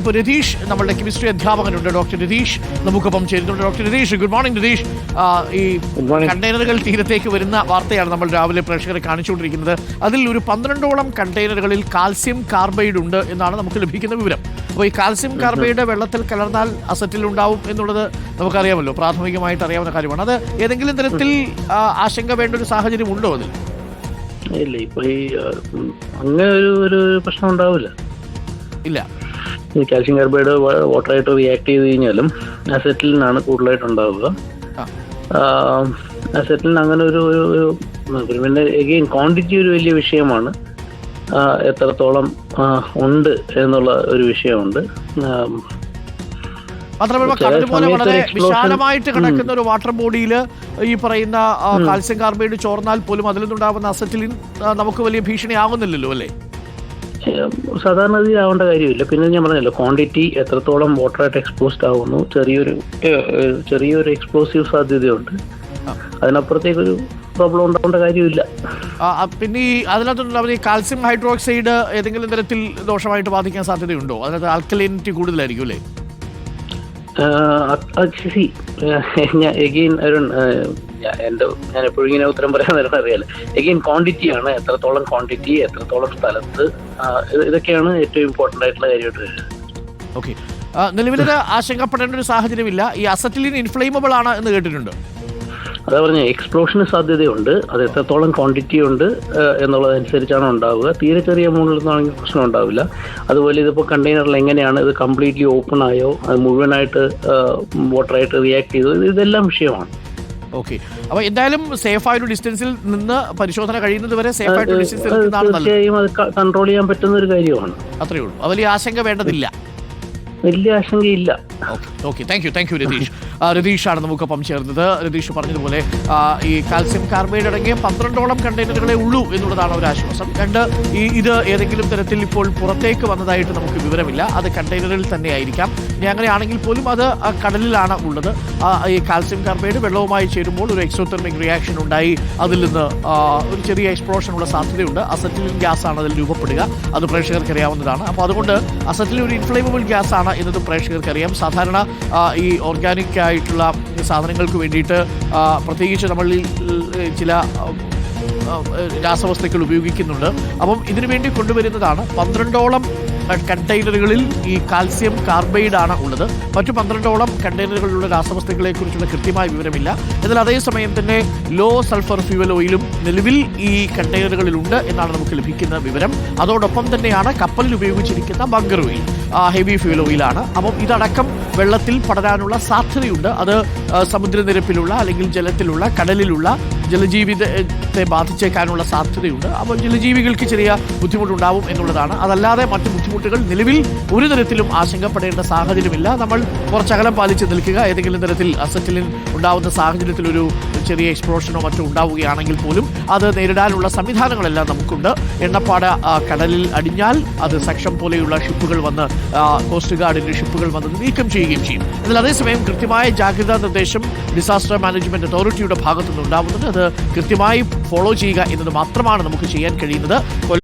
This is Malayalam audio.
ഇപ്പോൾ രതീഷ് നമ്മളുടെ കെമിസ്ട്രി അധ്യാപകനുണ്ട് ഡോക്ടർ രതീഷ് നമുക്കൊപ്പം ചേരുന്നുണ്ട്. Doctor Ratheesh good morning Ratheesh. ഈ കണ്ടെയ്നറുകൾ തീരത്തേക്ക് വരുന്ന വാർത്തയാണ് നമ്മൾ രാവിലെ പ്രേക്ഷകരെ കാണിച്ചുകൊണ്ടിരിക്കുന്നത്. അതിൽ ഒരു പന്ത്രണ്ടോളം കണ്ടെയ്നറുകളിൽ കാൽസ്യം കാർബൈഡ് ഉണ്ട് എന്നാണ് നമുക്ക് ലഭിക്കുന്ന വിവരം. അപ്പോൾ ഈ കാൽസ്യം കാർബൈഡ് വെള്ളത്തിൽ കലർന്നാൽ അസറ്റിൽ ഉണ്ടാവും എന്നുള്ളത് നമുക്കറിയാമല്ലോ. പ്രാഥമികമായിട്ട് അറിയാവുന്ന കാര്യമാണ്. അത് ഏതെങ്കിലും തരത്തിൽ ആശങ്ക വേണ്ട ഒരു സാഹചര്യം ഉണ്ടോ അതിൽ? ഇല്ല ഇപ്പൊ ഈ അങ്ങനെ ഒരു ഒരു പ്രശ്നം ഉണ്ടാവില്ല. ഇല്ല. ഈ കാൽഷ്യം കാർബൈഡ് വാട്ടറായിട്ട് റിയാക്ട് ചെയ്ത് കഴിഞ്ഞാലും അസെറ്റിലിനാണ് കൂടുതലായിട്ട് ഉണ്ടാവുക അസെറ്റിലിന് അങ്ങനെ ഒരു പിന്നെ എഗെയിൻ ക്വാണ്ടിറ്റി ഒരു വലിയ വിഷയമാണ്. എത്രത്തോളം ഉണ്ട് എന്നുള്ള ഒരു വിഷയമുണ്ട്. മാത്രമല്ല കടൽ പോലെ വളരെ വിശാലമായിട്ട് കിടക്കുന്ന ഒരു വാട്ടർ ബോഡിയിൽ ഈ പറയുന്ന കാൽസ്യം കാർബൈഡ് ചോർന്നാൽ പോലും അതിൽ നിന്നുണ്ടാവുന്ന അസറ്റിലിൻ നമുക്ക് വലിയ ഭീഷണിയാവുന്നില്ലല്ലോ അല്ലേ? ഏഹ് സാധാരണഗതിയിൽ ആവേണ്ട കാര്യമില്ല. പിന്നെ ഞാൻ പറഞ്ഞല്ലോ ക്വാണ്ടിറ്റി എത്രത്തോളം വാട്ടറായിട്ട് എക്സ്പോസ്ഡ് ആവുന്നു. ചെറിയൊരു ചെറിയൊരു എക്സ്പ്ലോസീവ് സാധ്യതയുണ്ട്. അതിനപ്പുറത്തേക്കൊരു പ്രോബ്ലം ഉണ്ടാവേണ്ട കാര്യമില്ല. പിന്നെ ഈ അതിനകത്തുള്ള ഈ കാൽസ്യം ഹൈഡ്രോക്സൈഡ് ഏതെങ്കിലും തരത്തിൽ ദോഷമായിട്ട് ബാധിക്കാൻ സാധ്യതയുണ്ടോ? അതിനകത്ത് ആൽക്കലിനിറ്റി കൂടുതലായിരിക്കും അല്ലേ? സി എഗെയിൻ അരുൺ ഞാൻ എപ്പോഴും ഇങ്ങനെ ഉത്തരം പറയാൻ നേരം അറിയാലോ. എഗെയിൻ ക്വാണ്ടിറ്റിയാണ് എത്രത്തോളം ക്വാണ്ടിറ്റി എത്രത്തോളം സ്ഥലത്ത് ഇതൊക്കെയാണ് ഏറ്റവും ഇമ്പോർട്ടന്റ് ആയിട്ടുള്ള കാര്യമായിട്ട് വരുന്നത് ഓക്കെ നിലവിലത് ആശങ്കപ്പെടേണ്ട ഒരു സാഹചര്യമില്ല. ഈ അസറ്റിലിൻ ഇൻഫ്ലെയിമബിൾ ആണ് എന്ന് കേട്ടിട്ടുണ്ട്. അതാ പറഞ്ഞ എക്സ്പ്ലോഷന് സാധ്യതയുണ്ട് അത് എത്രത്തോളം ക്വാണ്ടിറ്റി ഉണ്ട് എന്നുള്ളതനുസരിച്ചാണ് ഉണ്ടാവുക. തീരെ ചെറിയ എമൗണ്ടിലൊന്നാണെങ്കിൽ പ്രശ്നം ഉണ്ടാവില്ല. അതുപോലെ ഇതിപ്പോൾ കണ്ടെയ്നറിൽ എങ്ങനെയാണ് ഇത് കംപ്ലീറ്റ്ലി ഓപ്പൺ ആയോ അത് മുഴുവനായിട്ട് വാട്ടറായിട്ട് റിയാക്ട് ചെയ്തോ ഇത് ഇതെല്ലാം വിഷയമാണ്. ഓക്കെ അപ്പൊ എന്തായാലും സേഫ് ആയ ഒരു ഡിസ്റ്റൻസിൽ നിന്ന് പരിശോധന കഴിയുന്നത് വരെ സേഫ് ആയിട്ട് ഡിസ്റ്റൻസിൽ കൺട്രോൾ ചെയ്യാൻ പറ്റുന്ന ഒരു കാര്യമാണ്. അത്രയേ ഉള്ളൂ. വലിയ ആശങ്ക വേണ്ടതില്ല. വലിയ thank you thank you Ratheesh രതീഷാണ് നമുക്കൊപ്പം ചേർന്നത്. രതീഷ് പറഞ്ഞതുപോലെ ഈ കാൽസ്യം കാർബൈഡ് അടങ്ങിയ പന്ത്രണ്ടോളം കണ്ടെയ്നറുകളെ ഉള്ളൂ എന്നുള്ളതാണ് ഒരു ആശ്വാസം. രണ്ട് ഈ ഇത് ഏതെങ്കിലും തരത്തിൽ ഇപ്പോൾ പുറത്തേക്ക് വന്നതായിട്ട് നമുക്ക് വിവരമില്ല. അത് കണ്ടെയ്നറിൽ തന്നെ ആയിരിക്കാം അങ്ങനെയാണെങ്കിൽ പോലും അത് കടലിലാണ് ഉള്ളത്. ഈ കാൽസ്യം കാർബൈഡ് വെള്ളവുമായി ചേരുമ്പോൾ ഒരു എക്സോതെർമിക് റിയാക്ഷൻ ഉണ്ടായി. അതിൽ നിന്ന് ഒരു ചെറിയ എക്സ്പ്ലോഷൻ ഉള്ള സാധ്യതയുണ്ട്. അസറ്റിലിൻ ഗ്യാസ് ആണ് അതിൽ രൂപപ്പെടുക. അത് പ്രേക്ഷകർക്ക് അറിയാവുന്നതാണ്. അപ്പോൾ അതുകൊണ്ട് അസറ്റിലിൻ ഒരു ഇൻഫ്ലേമബിൾ ഗ്യാസ് ആണ് എന്നതും പ്രേക്ഷകർക്ക് അറിയാം. സാധാരണ ഈ ഓർഗാനിക് ആയിട്ടുള്ള സാധനങ്ങൾക്ക് വേണ്ടിയിട്ട് പ്രത്യേകിച്ച് നമ്മളിൽ ചില രാസവസ്തുക്കൾ ഉപയോഗിക്കുന്നുണ്ട്. അപ്പം ഇതിനു വേണ്ടി കൊണ്ടുവരുന്നതാണ് പന്ത്രണ്ടോളം കണ്ടെയ്നറുകളിൽ ഈ കാൽസ്യം കാർബൈഡ് ആണ് ഉള്ളത്. മറ്റു പന്ത്രണ്ടോളം കണ്ടെയ്നറുകളിലുള്ള രാസവസ്തുക്കളെ കുറിച്ചുള്ള കൃത്യമായ വിവരമില്ല. എന്നാൽ അതേസമയം തന്നെ ലോ സൾഫർ ഫ്യൂവൽ ഓയിലും നിലവിൽ ഈ കണ്ടെയ്നറുകളിലുണ്ട് എന്നാണ് നമുക്ക് ലഭിക്കുന്ന വിവരം. അതോടൊപ്പം തന്നെയാണ് കപ്പലിൽ ഉപയോഗിച്ചിരിക്കുന്ന ബങ്കർ ഓയിൽ ഹെവി ഫ്യൂവൽ ഓയിലാണ്. അപ്പം ഇതടക്കം വെള്ളത്തിൽ പടരാനുള്ള സാധ്യതയുണ്ട്. അത് സമുദ്രനിരപ്പിലുള്ള അല്ലെങ്കിൽ ജലത്തിലുള്ള കടലിലുള്ള ജലജീവിതത്തെ ബാധിച്ചേക്കാനുള്ള സാധ്യതയുണ്ട്. അപ്പോൾ ജലജീവികൾക്ക് ചെറിയ ബുദ്ധിമുട്ടുണ്ടാവും എന്നുള്ളതാണ്. അതല്ലാതെ മറ്റ് ബുദ്ധിമുട്ടുകൾ നിലവിൽ ഒരു തരത്തിലും ആശങ്കപ്പെടേണ്ട സാഹചര്യമില്ല. നമ്മൾ കുറച്ചകലം പാലിച്ച് നിൽക്കുക. ഏതെങ്കിലും തരത്തിൽ അസറ്റിലിൻ ഉണ്ടാവുന്ന സാഹചര്യത്തിൽ ഒരു ചെറിയ എക്സ്പ്ലോഷനോ മറ്റോ ഉണ്ടാവുകയാണെങ്കിൽ പോലും അത് നേരിടാനുള്ള സംവിധാനങ്ങളെല്ലാം നമുക്കുണ്ട്. എണ്ണപ്പാട കടലിൽ അടിഞ്ഞാൽ അത് സക്ഷം പോലെയുള്ള ഷിപ്പുകൾ വന്ന് കോസ്റ്റ് ഗാർഡിന്റെ ഷിപ്പുകൾ വന്ന് നീക്കം ചെയ്യുകയും ചെയ്യും. എന്നാൽ അതേസമയം കൃത്യമായ ജാഗ്രതാ നിർദ്ദേശം ഡിസാസ്റ്റർ മാനേജ്മെന്റ് അതോറിറ്റിയുടെ ഭാഗത്തുനിന്ന് ഉണ്ടാവുന്നത് അത് കൃത്യമായി ഫോളോ ചെയ്യുക എന്നത് മാത്രമാണ് നമുക്ക് ചെയ്യാൻ കഴിയുന്നത്.